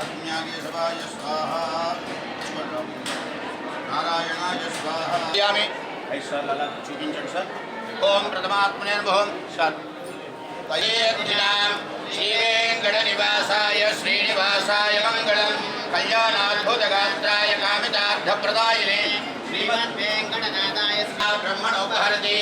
అజ్ఞాకేశవాయ స్వాహ నారాయణాయ స్వాహ యామి సార్ అలా చూపించండి సార్ ఓం ప్రథమాత్మనే నమః సార్ శ్రీవేంకట నివాసాయ శ్రీనివాసాయ మంగళం కళ్యాణాద్భుతగాత్రాయ కామితార్థప్రదాయినే శ్రీమద్ వెంకటనాథాయ బ్రహ్మణోపహరతి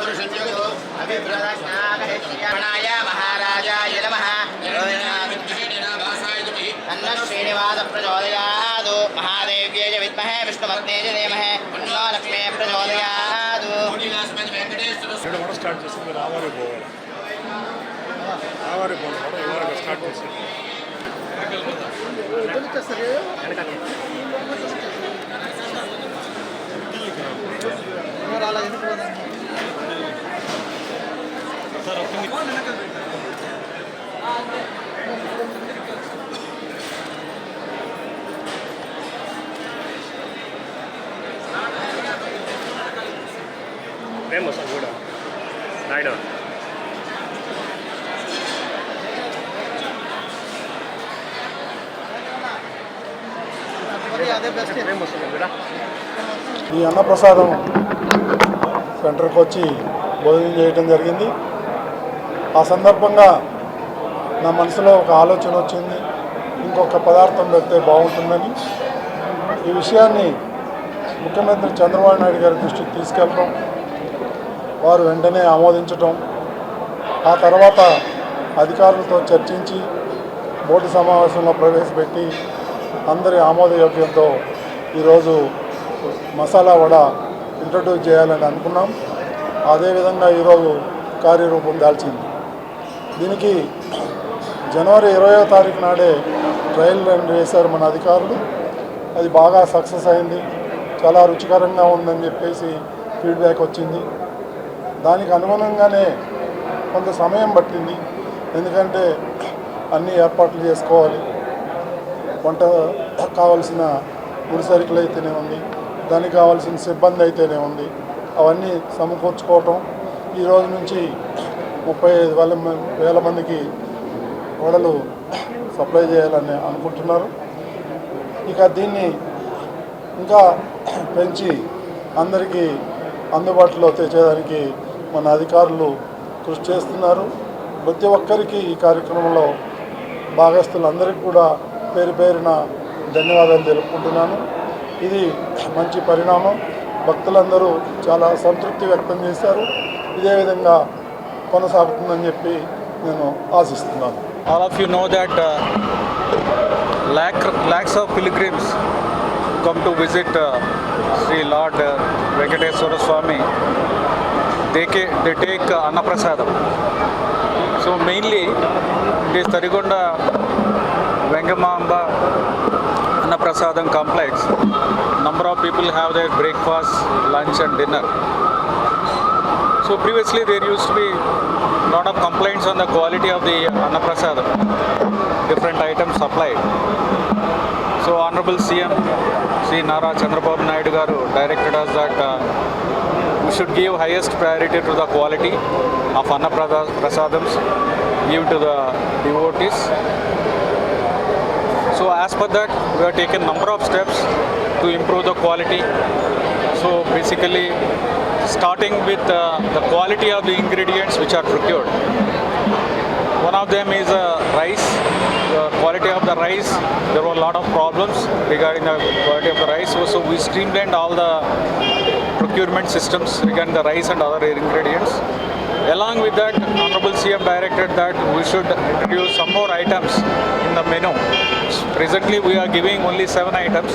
కామ సంపురుషం జగతో అభిప్రాయ మహారాజాయ నమః తన్న శ్రీనివాస ప్రచోదయాదు మహాదేవ్యేయ విద్మహే విష్ణుపత్నేయ ధీమహే తన్నో లక్ష్మే ప్రచోదయాదు ఇక్కడ కూడా స్టార్ట్ చేసింది రావారి పోవాలి రావారి పోవాలి కూడా ఇవాళ స్టార్ట్ చేసింది ఫేమస్ అది కూడా నాయుడు ఫేమస్ అది కూడా ఈ అన్నప్రసాదం సెంటర్కి వచ్చి భోజనం చేయటం జరిగింది. ఆ సందర్భంగా నా మనసులో ఒక ఆలోచన వచ్చింది. ఇంకొక పదార్థం పెడితే బాగుంటుందని. ఈ విషయాన్ని ముఖ్యమంత్రి చంద్రబాబు నాయుడు గారి దృష్టికి తీసుకెళ్ళడం వారు వెంటనే ఆమోదించటం ఆ తర్వాత అధికారులతో చర్చించి బోర్డు సమావేశంలో ప్రవేశపెట్టి అందరి ఆమోదయోగ్యంతో ఈరోజు మసాలా వడ ఇంట్రడ్యూస్ చేయాలని అనుకున్నాం. అదేవిధంగా ఈరోజు కార్యరూపం దాల్చింది. దీనికి జనవరి ఇరవయో తారీఖు నాడే ట్రయల్ రన్ వేశారు మన అధికారులు. అది బాగా సక్సెస్ అయింది. చాలా రుచికరంగా ఉందని చెప్పేసి ఫీడ్బ్యాక్ వచ్చింది. దానికి అనుగుణంగానే కొంత సమయం పట్టింది. ఎందుకంటే అన్ని ఏర్పాట్లు చేసుకోవాలి. వంట కావాల్సిన ముడి సరుకులు అయితేనే ఉంది. దానికి కావాల్సిన సిబ్బంది అయితేనే ఉంది. అవన్నీ సమకూర్చుకోవటం. ఈ రోజు నుంచి ముప్పై ఐదు వేల వేల మందికి వడలు సప్లై చేయాలని అనుకుంటున్నారు. ఇక దీన్ని ఇంకా పెంచి అందరికీ అందుబాటులో తెచ్చేదానికి మన అధికారులు కృషి చేస్తున్నారు. ప్రతి ఒక్కరికి ఈ కార్యక్రమంలో భాగస్థులందరికీ కూడా పేరు పేరున ధన్యవాదాలు తెలుపుకుంటున్నాను. ఇది మంచి పరిణామం. భక్తులందరూ చాలా సంతృప్తి వ్యక్తం చేశారు. ఇదే ఇదేవిధంగా కొనసాగుతుందని చెప్పి నేను ఆశిస్తున్నాను. All of you know that lakh lakhs of pilgrims come to visit Sri lord Venkateswara Swami దేకే they take Annaprasadam so mainly this Tarigonda Vengamamba Annaprasadam complex people have their breakfast, lunch and dinner. So previously there used to be a lot of complaints on the quality of the Annaprasadam, different items supplied. So Honorable CM Sri Nara Chandrababu Naidu garu directed us that uh, we should give highest priority to the quality of Annaprasadams given to the devotees. So as per that, we have taken number of steps to improve the quality. So basically, starting with uh, the quality of the ingredients which are procured. One of them is uh, rice. The quality of the rice, there were a lot of problems regarding the quality of the rice. So, so we streamlined all the procurement systems regarding the rice and other ingredients. Along with that, Honorable CM directed that we should introduce some more items in the menu. Presently, we are giving only seven items.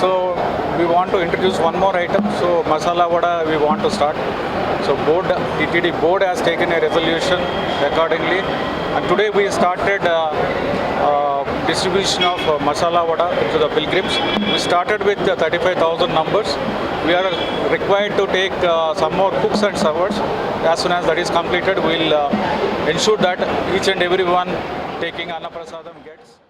So we want to introduce one more item. So masala vada we want to start. So board TTD board has taken a resolution accordingly. And today we started uh, uh, distribution of uh, masala vada to the pilgrims. We started with uh, 35,000 numbers. We are required to take uh, some more cooks and servers. As soon as that is completed, we'll uh, ensure that each and everyone taking Annaprasadam gets.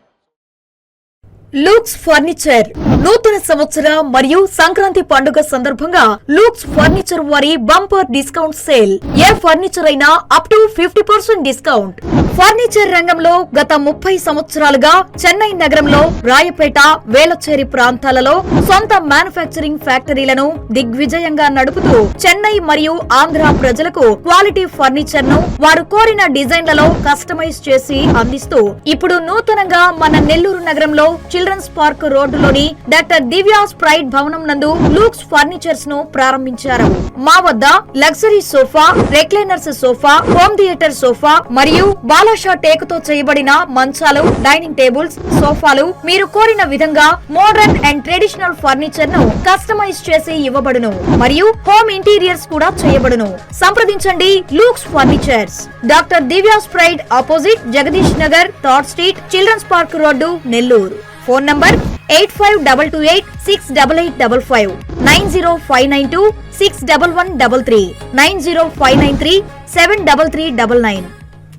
Looks furniture. నూతన సంవత్సర మరియు సంక్రాంతి పండుగ సందర్భంగా Looks furniture వారి bumper discount sale. ఏ furniture అయినా up to fifty percent discount. Furniture రంగంలో గత ముప్పై సంవత్సరాలుగా చెన్నై నగరంలో రాయపేట వేలచేరి ప్రాంతాలలో సొంత మ్యానుఫ్యాక్చరింగ్ ఫ్యాక్టరీలను దిగ్విజయంగా నడుపుతూ చెన్నై మరియు ఆంధ్ర ప్రజలకు క్వాలిటీ ఫర్నిచర్ను వారు కోరిన డిజైన్లలో కస్టమైజ్ చేసి అందిస్తూ ఇప్పుడు నూతనంగా మన నెల్లూరు నగరంలో చిల్డ్రన్స్ పార్క్ రోడ్డులోని డాక్టర్ దివ్యాస్ ప్రైడ్ భవనం నందు లూక్స్ ఫర్నిచర్స్ను ప్రారంభించారు. మా వద్ద luxury sofa recliners sofa home theatre sofa మరియు బాలాషా టేకుతో చేయబడిన మంచాలు డైనింగ్ టేబుల్స్ సోఫాలు మీరు కోరిన విధంగా మోడర్న్ అండ్ ట్రెడిషనల్ ఫర్నిచర్ను కస్టమైజ్ చేసి ఇవ్వబడును మరియు హోమ్ ఇంటీరియర్స్ కూడా చేయబడును. సంప్రదించండి Looks furnitures. Doctor Divya's pride opposite Jagadish Nagar third street children's park road Nellore. Phone number eight five double two eight six double eight double five nine zero five nine two six double one double three nine zero five nine three seven double three double nine.